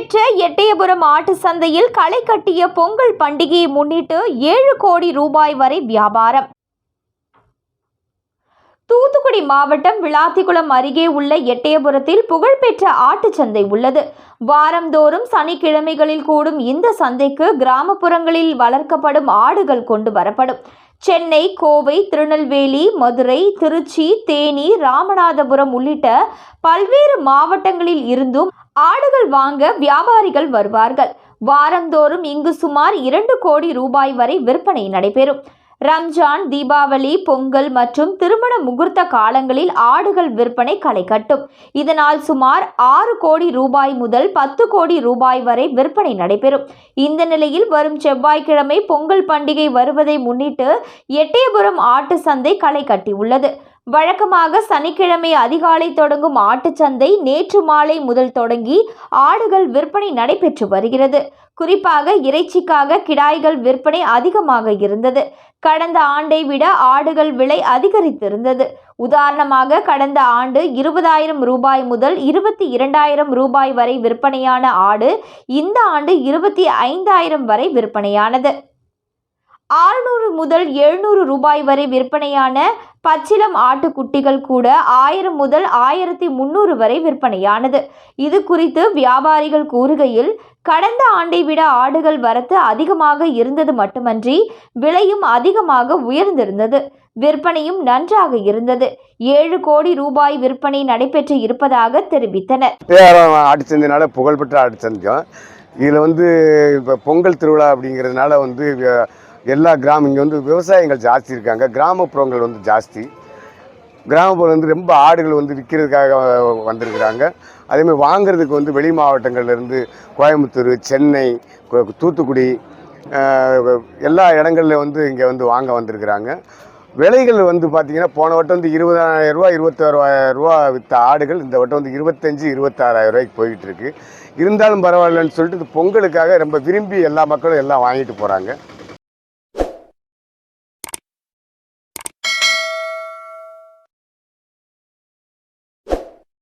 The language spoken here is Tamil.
புகழ்பெற்ற எட்டயபுரம் ஆட்டு சந்தையில் களை கட்டிய பொங்கல் பண்டிகையை முன்னிட்டு ஏழு கோடி ரூபாய் வரை வியாபாரம். தூத்துக்குடி மாவட்டம் விளாத்திக்குளம் அருகே உள்ள எட்டயபுரத்தில் புகழ்பெற்ற ஆட்டுச் சந்தை உள்ளது. வாரந்தோறும் சனிக்கிழமைகளில் கூடும் இந்த சந்தைக்கு கிராமப்புறங்களில் வளர்க்கப்படும் ஆடுகள் கொண்டு வரப்படும். சென்னை கோவை திருநெல்வேலி மதுரை திருச்சி தேனி ராமநாதபுரம் உள்ளிட்ட பல்வேறு மாவட்டங்களில் இருந்தும் ஆடுகள் வாங்க வியாபாரிகள் வருவார்கள். வாரந்தோறும் இங்கு சுமார் இரண்டு கோடி ரூபாய் வரை விற்பனை நடைபெறும். ரம்ஜான் தீபாவளி பொங்கல் மற்றும் திருமண முகூர்த்த காலங்களில் ஆடுகள் விற்பனை களை கட்டும். இதனால் சுமார் ஆறு கோடி ரூபாய் முதல் பத்து கோடி ரூபாய் வரை விற்பனை நடைபெறும். இந்த நிலையில் வரும் செவ்வாய்க்கிழமை பொங்கல் பண்டிகை வருவதை முன்னிட்டு எட்டயபுரம் ஆட்டு சந்தை களை கட்டியுள்ளது வழக்கமாக சனிக்கிழமை அதிகாலை தொடங்கும் ஆட்டுச்சந்தை நேற்று மாலை முதல் தொடங்கி ஆடுகள் விற்பனை நடைபெற்று வருகிறது. குறிப்பாக இறைச்சிக்காக கிடாய்கள் விற்பனை அதிகமாக இருந்தது. கடந்த ஆண்டை விட ஆடுகள் விலை அதிகரித்திருந்தது. உதாரணமாக கடந்த ஆண்டு இருபதாயிரம் ரூபாய் முதல் இருபத்தி இரண்டாயிரம் ரூபாய் வரை விற்பனையான ஆடு இந்த ஆண்டு இருபத்தி ஐந்தாயிரம் வரை விற்பனையானது. ஆறுநூறு முதல் எழுநூறு ரூபாய் வரை விற்பனையான பச்சிலம் ஆட்டுக்குட்டிகள் கூட ஆயிரம் முதல் ஆயிரத்தி முந்நூறு வரை விற்பனையானது. இது குறித்து வியாபாரிகள் கூறுகையில் கடந்த ஆண்டை விட ஆடுகள் வரத்து அதிகமாக இருந்தது மட்டுமன்றி விலையும் அதிகமாக உயர்ந்திருந்தது. விற்பனையும் நன்றாக இருந்தது. ஏழு கோடி ரூபாய் விற்பனை நடைபெற்று இருப்பதாக தெரிவித்தனர். தேரம் புகழ்பெற்ற ஆட்டுச்சந்தம் இதில் வந்து இப்போ பொங்கல் திருவிழா அப்படிங்கிறதுனால வந்து எல்லா கிராமம் இங்கே வந்து விவசாயிகள் ஜாஸ்தி இருக்காங்க. கிராமப்புறங்கள் வந்து ஜாஸ்தி. கிராமப்புறம் வந்து ரொம்ப ஆடுகள் வந்து விற்கிறதுக்காக வந்திருக்கிறாங்க. அதேமாதிரி வாங்குறதுக்கு வந்து வெளி மாவட்டங்கள்லேருந்து கோயம்புத்தூர் சென்னை தூத்துக்குடி எல்லா இடங்கள்ல வந்து இங்கே வந்து வாங்க வந்திருக்கிறாங்க. விலைகள் வந்து பார்த்திங்கன்னா போன வட்டம் வந்து இருபதாயிரம் ரூபா இருபத்தாறாயிரம் ரூபா விற்ற ஆடுகள் இந்த வட்டம் வந்து இருபத்தஞ்சி இருபத்தாறாயிரம் ரூபாய்க்கு போய்கிட்டு இருக்குது இருந்தாலும் பரவாயில்லன்னு சொல்லிட்டு இது பொங்கலுக்காக ரொம்ப விரும்பி எல்லா மக்களும் எல்லாம் வாங்கிட்டு போகிறாங்க